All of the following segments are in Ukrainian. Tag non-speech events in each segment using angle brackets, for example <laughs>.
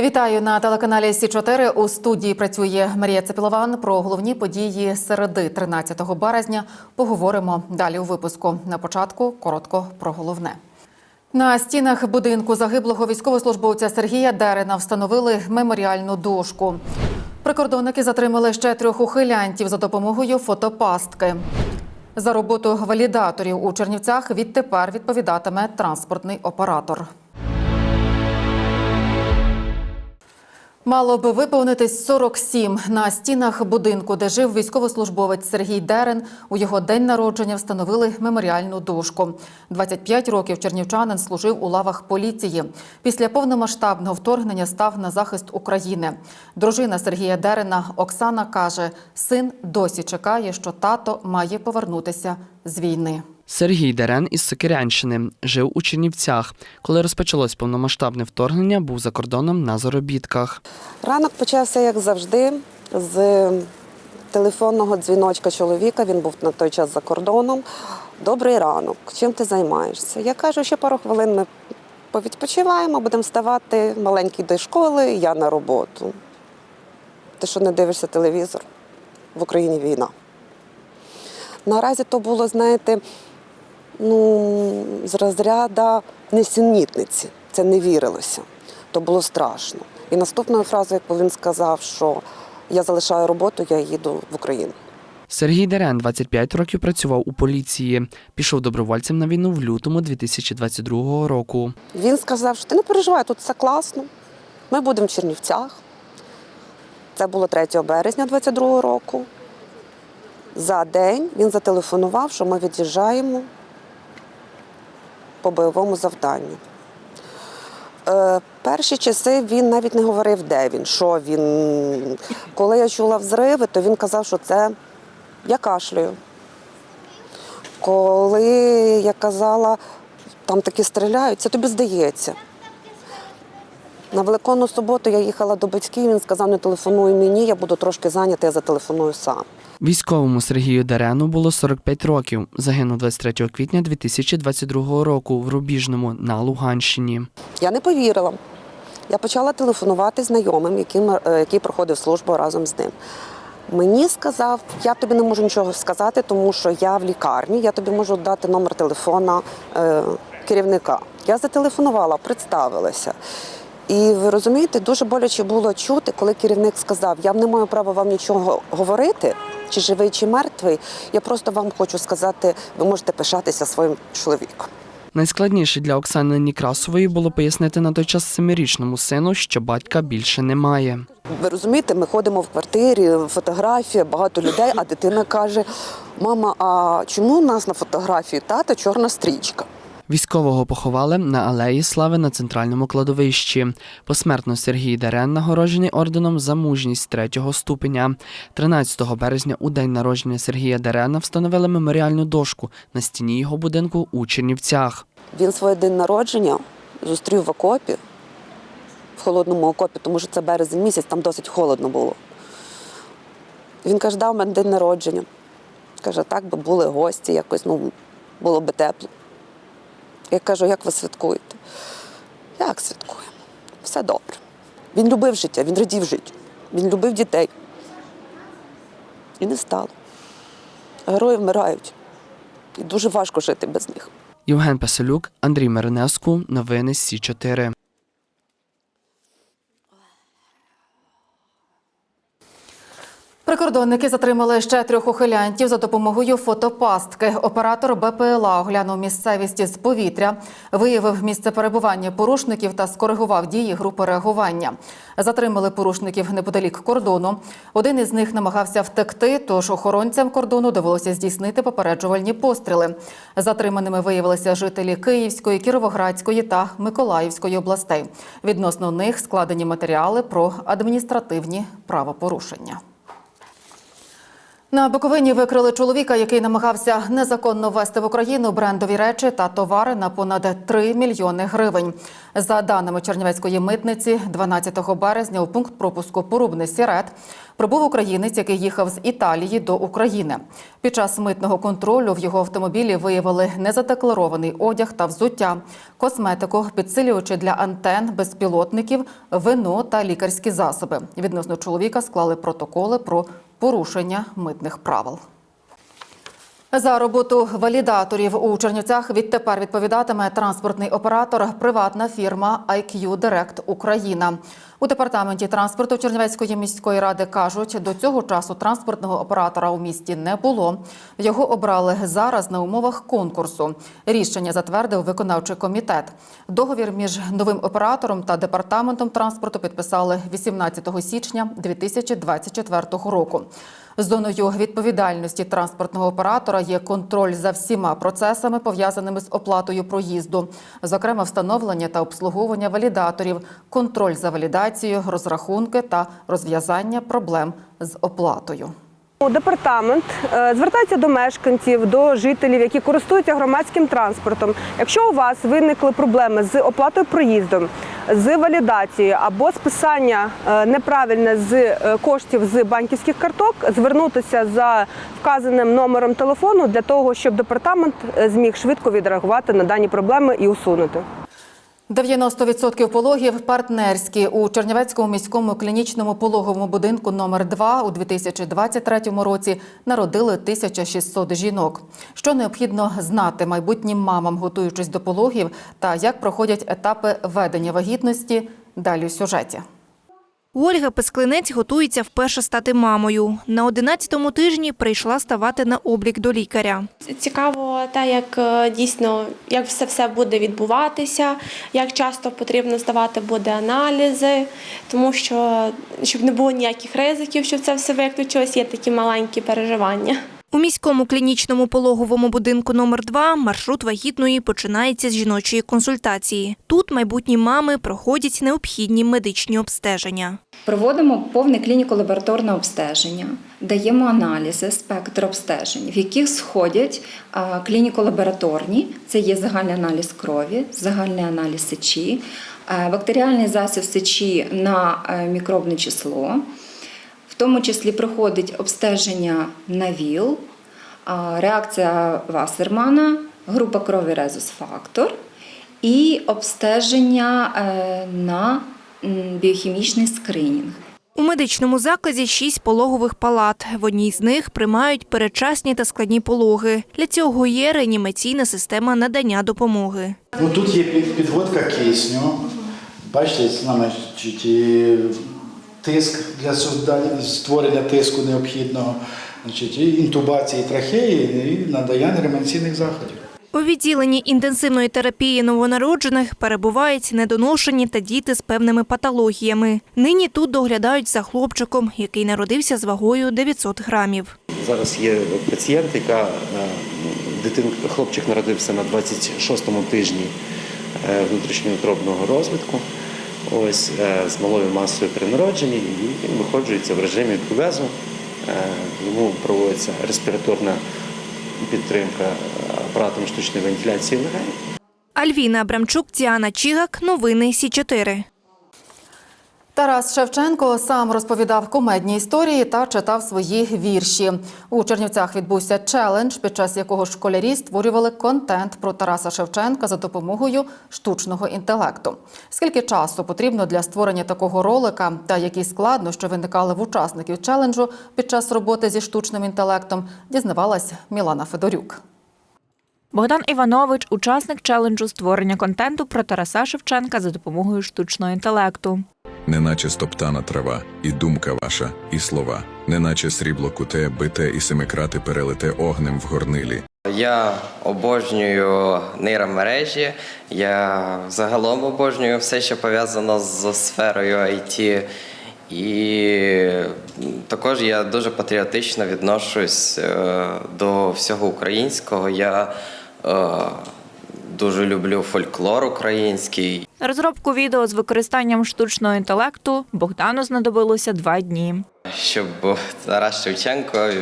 Вітаю на телеканалі Сі 4 У студії працює Марія Цепілован. Про головні події середи 13 березня поговоримо далі у випуску. На початку коротко про головне. На стінах будинку загиблого військовослужбовця Сергія Дерена встановили меморіальну дошку. Прикордонники затримали ще трьох ухилянтів за допомогою фотопастки. За роботу валідаторів у Чернівцях відтепер відповідатиме транспортний оператор. Мало би виповнитись 47 на стінах будинку, де жив військовослужбовець Сергій Дерен. У його день народження встановили меморіальну дошку. 25 років чернівчанин служив у лавах поліції. Після повномасштабного вторгнення став на захист України. Дружина Сергія Дерена Оксана каже: син досі чекає, що тато має повернутися з війни. Сергій Дерен із Сокирянщини жив у Чернівцях. Коли розпочалось повномасштабне вторгнення, був за кордоном на заробітках. Ранок почався, як завжди, з телефонного дзвіночка чоловіка. Він був на той час за кордоном. Добрий ранок. Чим ти займаєшся? Я кажу, ще пару хвилин ми повідпочиваємо, будемо вставати маленький до школи, я на роботу. Ти що не дивишся телевізор? В Україні війна. Наразі то було, знаєте, ну, з розряду несенітниці. Це не вірилося. То було страшно. І наступною фразою, як він сказав, що я залишаю роботу, я їду в Україну. Сергій Дерен 25 років працював у поліції. Пішов добровольцем на війну в лютому 2022 року. Він сказав, що ти не переживай, тут все класно. Ми будемо в Чернівцях. Це було 3 березня 22 року. За день він зателефонував, що ми від'їжджаємо по бойовому завданню. Е, перші часи він навіть не говорив, де він, що він. Коли я чула взриви, то він казав, що це я кашлюю. Коли я казала, там такі стріляють, це тобі здається. На Великодну суботу я їхала до батьків, він сказав, не телефонуй мені, я буду трошки зайнятий, я зателефоную сам. Військовому Сергію Дерену було 45 років. Загинув 23 квітня 2022 року в Рубіжному на Луганщині. Я не повірила. Я почала телефонувати знайомим, яким, е, який проходив службу разом з ним. Мені сказав, я тобі не можу нічого сказати, тому що я в лікарні, я тобі можу дати номер телефона е, керівника. Я зателефонувала, представилася. І ви розумієте, дуже боляче було чути, коли керівник сказав, я не маю права вам нічого говорити, чи живий, чи мертвий. Я просто вам хочу сказати, ви можете пишатися своїм чоловіком. Найскладніше для Оксани Нікрасової було пояснити на той час семирічному сину, що батька більше немає. Ви розумієте, ми ходимо в квартирі, фотографія, багато людей, а дитина каже: Мама, а чому у нас на фотографії тата чорна стрічка? Військового поховали на алеї Слави на центральному кладовищі. Посмертно Сергій Дерен нагороджений орденом за мужність третього ступеня. 13 березня, у день народження Сергія Дерена, встановили меморіальну дошку на стіні його будинку у Чернівцях. Він своє день народження зустрів в окопі, в холодному окопі, тому що це березень місяць, там досить холодно було. Він каже, дав мене день народження. Каже, так би були гості, якось ну, було би тепло. Я кажу, як ви святкуєте? Як святкуємо? Все добре. Він любив життя, він радів життю, він любив дітей. І не стало. Герої вмирають. І дуже важко жити без них. Євген Пасилюк, Андрій Миринеску. Новини Сі 4 Прикордонники затримали ще трьох ухилянтів за допомогою фотопастки. Оператор БПЛА оглянув місцевість з повітря, виявив місце перебування порушників та скоригував дії групи реагування. Затримали порушників неподалік кордону. Один із них намагався втекти, тож охоронцям кордону довелося здійснити попереджувальні постріли. Затриманими виявилися жителі Київської, Кіровоградської та Миколаївської областей. Відносно них складені матеріали про адміністративні правопорушення. На Буковині викрили чоловіка, який намагався незаконно ввести в Україну брендові речі та товари на понад 3 мільйони гривень. За даними Чернівецької митниці, 12 березня у пункт пропуску Порубний Сірет прибув українець, який їхав з Італії до України. Під час митного контролю в його автомобілі виявили незадекларований одяг та взуття, косметику, підсилювачі для антен, безпілотників, вино та лікарські засоби. Відносно чоловіка склали протоколи про порушення митних правил. За роботу валідаторів у Чернівцях відтепер відповідатиме транспортний оператор приватна фірма IQ Direct Україна. У департаменті транспорту Чернівецької міської ради кажуть, до цього часу транспортного оператора у місті не було. Його обрали зараз на умовах конкурсу. Рішення затвердив виконавчий комітет. Договір між новим оператором та департаментом транспорту підписали 18 січня 2024 року. Зоною відповідальності транспортного оператора є контроль за всіма процесами, пов'язаними з оплатою проїзду, зокрема встановлення та обслуговування валідаторів, контроль за валідацією, розрахунки та розв'язання проблем з оплатою. Департамент е, звертається до мешканців, до жителів, які користуються громадським транспортом. Якщо у вас виникли проблеми з оплатою проїзду, з валідацією або списання е, неправильне з е, коштів з банківських карток, звернутися за вказаним номером телефону для того, щоб департамент е, зміг швидко відреагувати на дані проблеми і усунути. 90% пологів партнерські у Чернівецькому міському клінічному пологовому будинку номер 2 у 2023 році народили 1600 жінок. Що необхідно знати майбутнім мамам, готуючись до пологів, та як проходять етапи ведення вагітності, далі у сюжеті. Ольга Песклинець готується вперше стати мамою. На 11-му тижні прийшла ставати на облік до лікаря. Цікаво те, як е, дійсно як все все буде відбуватися, як часто потрібно здавати буде аналізи, тому що щоб не було ніяких ризиків, щоб це все виключилось, є такі маленькі переживання. У міському клінічному пологовому будинку номер 2 маршрут вагітної починається з жіночої консультації. Тут майбутні мами проходять необхідні медичні обстеження. Проводимо повне клініко-лабораторне обстеження, даємо аналізи, спектр обстежень, в яких сходять клініко-лабораторні, це є загальний аналіз крові, загальний аналіз сечі, бактеріальний засіб сечі на е, мікробне число. Тому числі проходить обстеження на ВІЛ, реакція Вассермана, група крові резус-фактор і обстеження е, на біохімічний скринінг. У медичному закладі шість пологових палат. В одній з них приймають передчасні та складні пологи. Для цього є реанімаційна система надання допомоги. Ну, тут є під- підводка кисню. Бачите, і тиск для создання- створення тиску необхідного, значить, і інтубації трахеї і надання реанімаційних заходів. У відділенні інтенсивної терапії новонароджених перебувають недоношені та діти з певними патологіями. Нині тут доглядають за хлопчиком, який народився з вагою 900 грамів. Зараз є пацієнт, яка е, дитин, хлопчик народився на 26-му тижні е, внутрішньоутробного розвитку. Ось е, з малою масою при народженні, і він виходжується в режимі кувезу. Е, Йому проводиться респіраторна підтримка апаратом штучної вентиляції легень. Альвіна Абрамчук, Діана Чігак. Новини Сі 4 Тарас Шевченко сам розповідав комедні історії та читав свої вірші. У Чернівцях відбувся челендж, під час якого школярі створювали контент про Тараса Шевченка за допомогою штучного інтелекту. Скільки часу потрібно для створення такого ролика та які складнощі виникали в учасників челенджу під час роботи зі штучним інтелектом, дізнавалась Мілана Федорюк. Богдан Іванович учасник челенджу створення контенту про Тараса Шевченка за допомогою штучного інтелекту. Неначе стоптана трава, і думка ваша, і слова, неначе срібло куте, бите і семикрати перелите огнем в горнилі. Я обожнюю нейромережі. Я загалом обожнюю все, що пов'язано з сферою IT. І також я дуже патріотично відношусь е, до всього українського. Я е, дуже люблю фольклор український. На розробку відео з використанням штучного інтелекту Богдану знадобилося два дні. Щоб Тарас Шевченко е,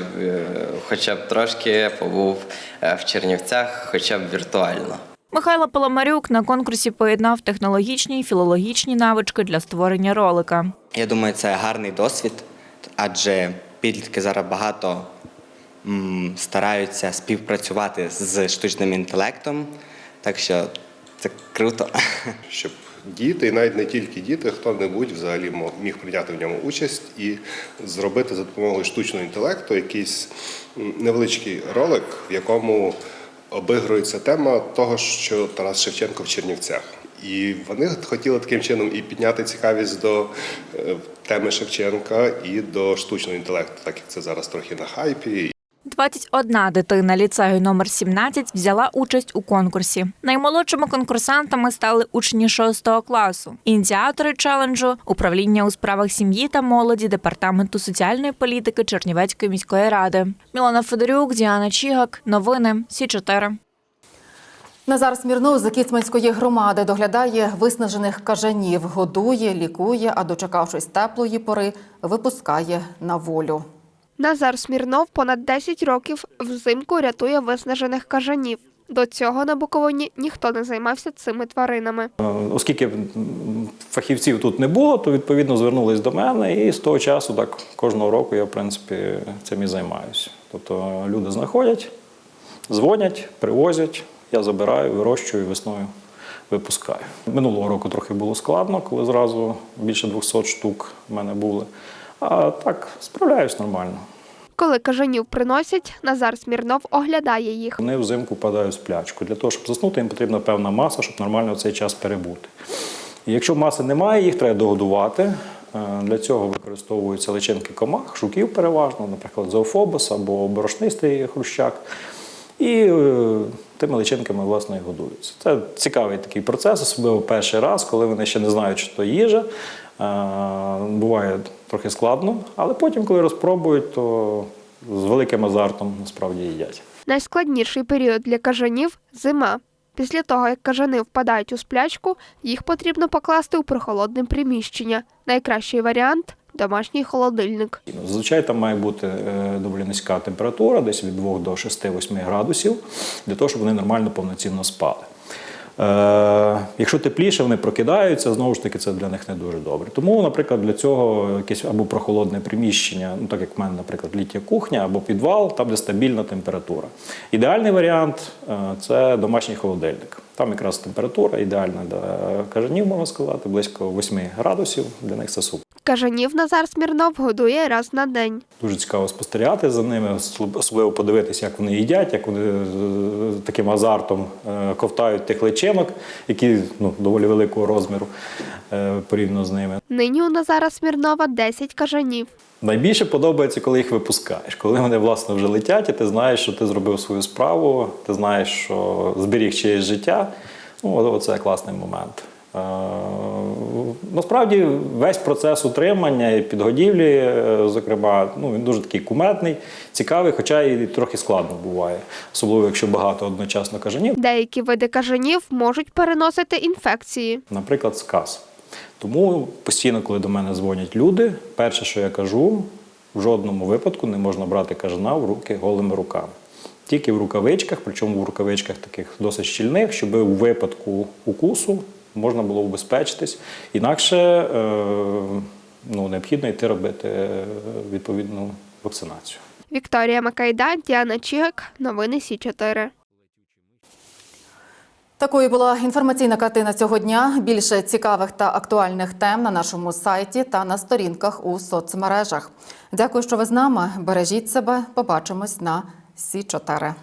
хоча б трошки побув е, в Чернівцях, хоча б віртуально. Михайло Паламарюк на конкурсі поєднав технологічні і філологічні навички для створення ролика. Я думаю, це гарний досвід, адже підлітки зараз багато м, стараються співпрацювати з штучним інтелектом, так що це круто. <laughs> щоб діти, і навіть не тільки діти, хто-небудь взагалі міг прийняти в ньому участь і зробити за допомогою штучного інтелекту якийсь невеличкий ролик, в якому обігрується тема того, що Тарас Шевченко в Чернівцях. І вони хотіли таким чином і підняти цікавість до е, теми Шевченка і до штучного інтелекту, так як це зараз трохи на хайпі. 21 дитина ліцею номер 17 взяла участь у конкурсі. Наймолодшими конкурсантами стали учні 6 класу. Ініціатори челенджу управління у справах сім'ї та молоді департаменту соціальної політики Чернівецької міської ради. Мілана Федорюк, Діана Чігак. Новини Сі 4 Назар Смірнов з Кіцманської громади доглядає виснажених кажанів, годує, лікує, а дочекавшись теплої пори, випускає на волю. Назар Смірнов понад 10 років взимку рятує виснажених кажанів. До цього на Буковині ніхто не займався цими тваринами. Оскільки фахівців тут не було, то відповідно звернулись до мене, і з того часу так кожного року я в принципі цим і займаюся. Тобто люди знаходять, дзвонять, привозять, я забираю, вирощую весною. Випускаю. Минулого року трохи було складно, коли зразу більше 200 штук в мене були. А так справляюсь нормально. Коли кажанів приносять, Назар Смірнов оглядає їх. Вони взимку впадають в сплячку. Для того, щоб заснути, їм потрібна певна маса, щоб нормально цей час перебути. І якщо маси немає, їх треба догодувати. Е, Для цього використовуються личинки комах, жуків переважно, наприклад, зоофобос або борошнистий хрущак. І е, тими личинками власне і годуються. Це цікавий такий процес, особливо перший раз, коли вони ще не знають, що то їжа. Е, Буває трохи складно, але потім, коли розпробують, то з великим азартом насправді їдять. Найскладніший період для кажанів зима. Після того, як кажани впадають у сплячку, їх потрібно покласти у прохолодне приміщення. Найкращий варіант домашній холодильник. Зазвичай там має бути е, доволі низька температура, десь від 2 до 6-8 градусів, для того, щоб вони нормально повноцінно спали. Е, якщо тепліше, вони прокидаються, знову ж таки, це для них не дуже добре. Тому, наприклад, для цього якесь або прохолодне приміщення, ну так як в мене, наприклад, літня кухня або підвал, там де стабільна температура. Ідеальний варіант е, це домашній холодильник. Там якраз температура ідеальна для кажанів, можна сказати, близько 8 градусів. Для них це супер. Кажанів Назар Смірнов годує раз на день. Дуже цікаво спостерігати за ними, особливо подивитися, як вони їдять, як вони е, таким азартом е, ковтають тих личинок, які ну, доволі великого розміру е, порівняно з ними. Нині у Назара Смірнова 10 кажанів. Найбільше подобається, коли їх випускаєш, коли вони власне вже летять, і ти знаєш, що ти зробив свою справу, ти знаєш, що зберіг чиєсь життя. Ну, оце класний момент. Е, Насправді весь процес утримання і підгодівлі, е, зокрема, ну він дуже такий кумедний, цікавий, хоча і трохи складно буває, особливо якщо багато одночасно кажанів, Деякі види кажанів можуть переносити інфекції. наприклад, сказ. Тому постійно, коли до мене дзвонять люди, перше, що я кажу, в жодному випадку не можна брати кажана в руки голими руками. Тільки в рукавичках, причому в рукавичках таких досить щільних, щоб у випадку укусу можна було убезпечитись. Інакше е, ну, необхідно йти робити е, відповідну вакцинацію. Вікторія Макайда, Діана Чігак. Новини Сі 4 Такою була інформаційна картина цього дня. Більше цікавих та актуальних тем на нашому сайті та на сторінках у соцмережах. Дякую, що ви з нами. Бережіть себе. Побачимось на Сі 4